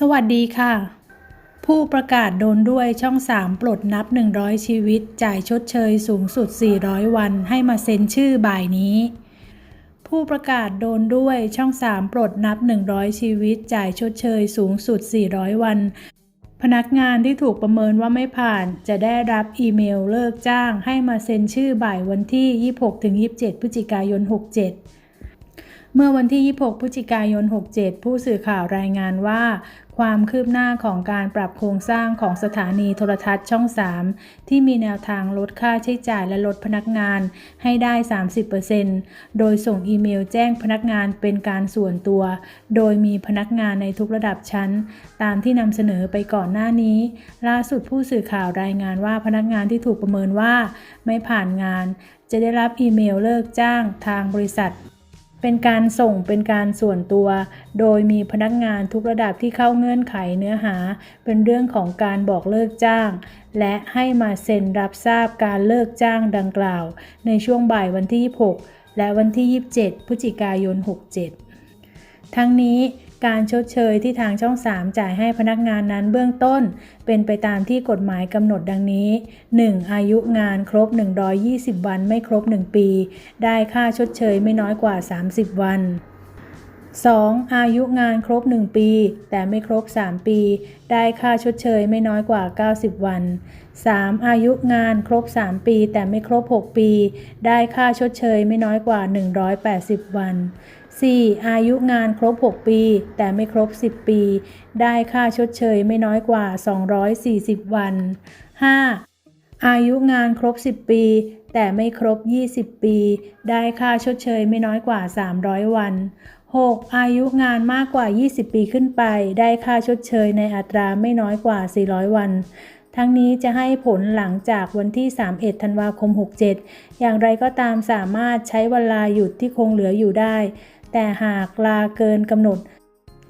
สวัสดีค่ะ ผู้ประกาศโดนด้วยช่อง 3 ปลดนับ 100 ชีวิต จ่ายชดเชยสูงสุด 400 วันให้มาเซ็นชื่อบ่ายนี้ ผู้ประกาศโดนด้วยช่อง 3 ปลดนับ 100 ชีวิต จ่ายชดเชยสูงสุด 400 วัน พนักงานที่ถูกประเมินว่าไม่ผ่าน จะได้รับอีเมลเลิกจ้าง ให้มาเซ็นชื่อบ่ายวันที่ 26-27 พฤศจิกายน 67 เมื่อวันที่ 26 พฤศจิกายน 67 ผู้สื่อข่าวรายงานว่า ความคืบหน้าของการปรับโครงสร้างของสถานีโทรทัศน์ช่อง 3 ที่มีแนวทางลดค่าใช้จ่ายและลดพนักงานให้ได้ 30%โดยส่งอีเมลแจ้งพนักงานเป็นการส่วนตัว โดยมีพนักงานในทุกระดับชั้น ตามที่นำเสนอไปก่อนหน้านี้ ล่าสุดผู้สื่อข่าวรายงานว่าพนักงานที่ถูกประเมินว่า ไม่ผ่านงาน จะได้รับอีเมลเลิกจ้างทางบริษัท เป็นการส่งเป็นการส่วนตัว โดยมีพนักงานทุกระดับที่เข้าเงื่อนไขเนื้อหา เป็นเรื่องของการบอกเลิกจ้าง และให้มาเซ็นรับทราบการเลิกจ้างดังกล่าว ในช่วงบ่ายวันที่ 26 และวันที่ 27 พฤศจิกายน 67 ทั้งนี้ การชดเชยที่ทางช่อง 3 จ่ายให้พนักงานนั้นเบื้องต้น เป็นไปตามที่กฎหมายกำหนดดังนี้ 1. อายุงานครบ 120 วันไม่ครบ 1 ปี ได้ค่าชดเชยไม่น้อยกว่า 30 วัน 2. อายุงานครบ 1 ปี แต่ไม่ครบ 3 ปี ได้ค่าชดเชยไม่น้อยกว่า 90 วัน 3. อายุงานครบ 3 ปี แต่ไม่ครบ 6 ปี ได้ค่าชดเชยไม่น้อยกว่า 180 วัน 4. อายุงานครบ 6 ปี แต่ไม่ครบ 10 ปี ได้ค่าชดเชยไม่น้อยกว่า 240 วัน 5. อายุงานครบ 10 ปี แต่ไม่ครบ 20 ปี ได้ค่าชดเชยไม่น้อยกว่า 300 วัน 6. อายุงานมากกว่า 20 ปีขึ้นไป ได้ค่าชดเชยในอัตราไม่น้อยกว่า 400 วันทั้งนี้จะให้ผลหลังจากวันที่ 31 ธันวาคม 67 อย่างไรก็ตามสามารถใช้เวลาหยุดที่คงเหลืออยู่ได้ แต่หากลาเกินกำหนด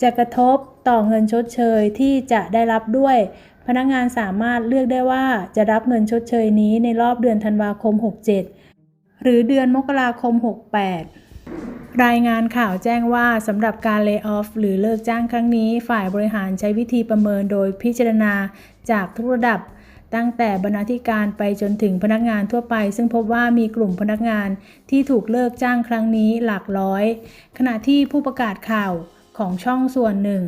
จะกระทบต่อเงินชดเชยที่จะได้รับด้วย พนักงานสามารถเลือกได้ว่าจะรับเงินชดเชยนี้ในรอบเดือนธันวาคม 67 หรือเดือนมกราคม 68รายงานข่าวแจ้งว่าสำหรับการเลิกออฟหรือเลิกจ้างครั้งนี้ ฝ่ายบริหารใช้วิธีประเมินโดยพิจารณาจากทุกระดับ ตั้งแต่บรรณาธิการไปจนถึงพนักงานทั่วไป ซึ่งพบว่ามีกลุ่มพนักงานที่ถูกเลิกจ้างครั้งนี้หลักร้อย ขณะที่ผู้ประกาศข่าวของช่องส่วนหนึ่ง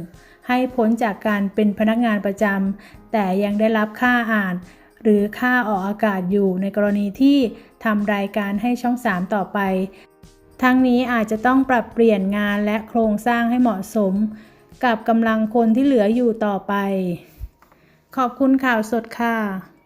ให้พ้นจากการเป็นพนักงานประจำแต่ยังได้รับค่าอ่าน หรือค่าออกอากาศอยู่ในกรณีที่ทำรายการให้ช่อง 3 ต่อไป ทั้งนี้อาจจะต้องปรับเปลี่ยนงานและโครงสร้างให้เหมาะสม กับกำลังคนที่เหลืออยู่ต่อไป ขอบคุณข่าวสดค่ะ